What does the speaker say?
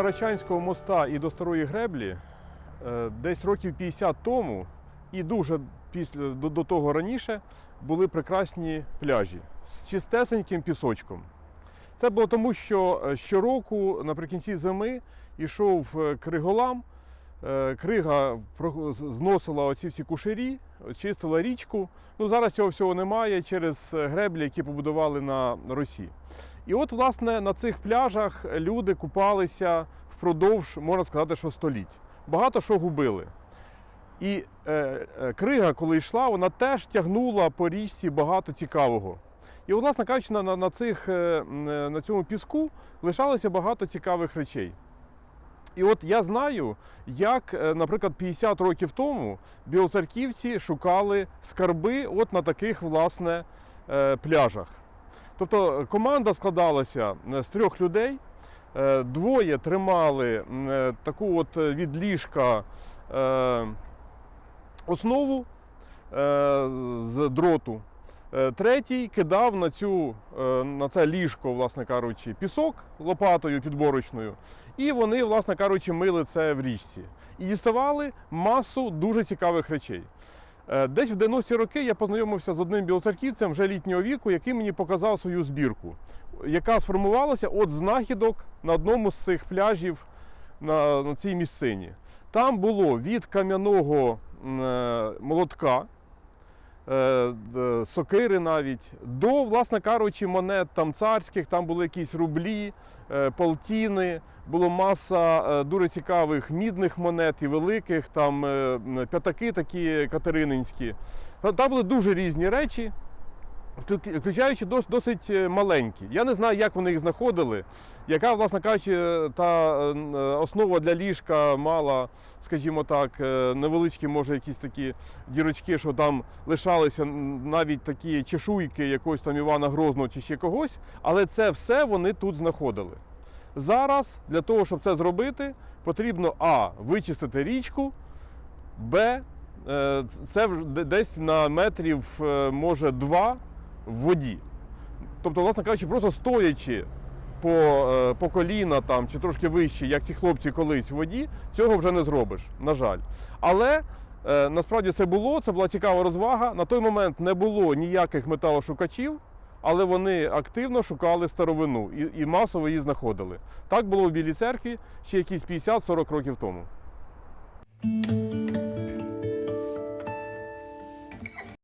Тарачанського моста і до Старої Греблі е, десь років 50 тому і дуже після, до, до того раніше були прекрасні пляжі з чистесеньким пісочком. Це було тому, що е, щороку наприкінці зими йшов е, криголам, крига зносила оці всі кушері, чистила річку. Ну, зараз цього всього немає через греблі, які побудували на Росі. І от, власне, на цих пляжах люди купалися впродовж, можна сказати, що століть. Багато що губили. І е, е, крига, коли йшла, вона теж тягнула по річці багато цікавого. І, от, власне кажучи, на, на, цих, е, е, на цьому піску лишалося багато цікавих речей. І от я знаю, як, е, наприклад, 50 років тому білоцерківці шукали скарби от на таких власне е, пляжах. Тобто команда складалася е, з трьох людей. Е, Двоє тримали е, таку от е, від ліжка е, основу е, з дроту. Е, Третій кидав на, цю, е, на це ліжко, власне кажучи, пісок лопатою підборочною. І вони, власне кажучи, мили це в річці. І діставали масу дуже цікавих речей. Е, Десь в 90-ті роки я познайомився з одним білоцерківцем вже літнього віку, який мені показав свою збірку, яка сформувалася от знахідок на одному з цих пляжів на, на цій місцині. Там було від кам'яного е, молотка, сокири навіть, до, власне кажучи, монет там царських, там були якісь рублі, е, полтіни, було маса е, дуже цікавих мідних монет і великих, там е, п'ятаки такі катерининські. Там були дуже різні речі, включаючи досить е, маленькі. Я не знаю, як вони їх знаходили, яка, власне кажучи, е, та е, основа для ліжка мала, скажімо так, невеличкі, може, якісь такі дірочки, що там лишалися навіть такі чешуйки якогось там Івана Грозного чи ще когось, але це все вони тут знаходили. Зараз для того, щоб це зробити, потрібно А. Вичистити річку, Б. Це десь на метрів, може, два в воді. Тобто, власне кажучи, просто стоячи по, е, по коліна там, чи трошки вище, як ці хлопці колись в воді, цього вже не зробиш, на жаль. Але е, насправді це було, це була цікава розвага. На той момент не було ніяких металошукачів, але вони активно шукали старовину і, і масово її знаходили. Так було в Білій церкві ще якісь 50-40 років тому.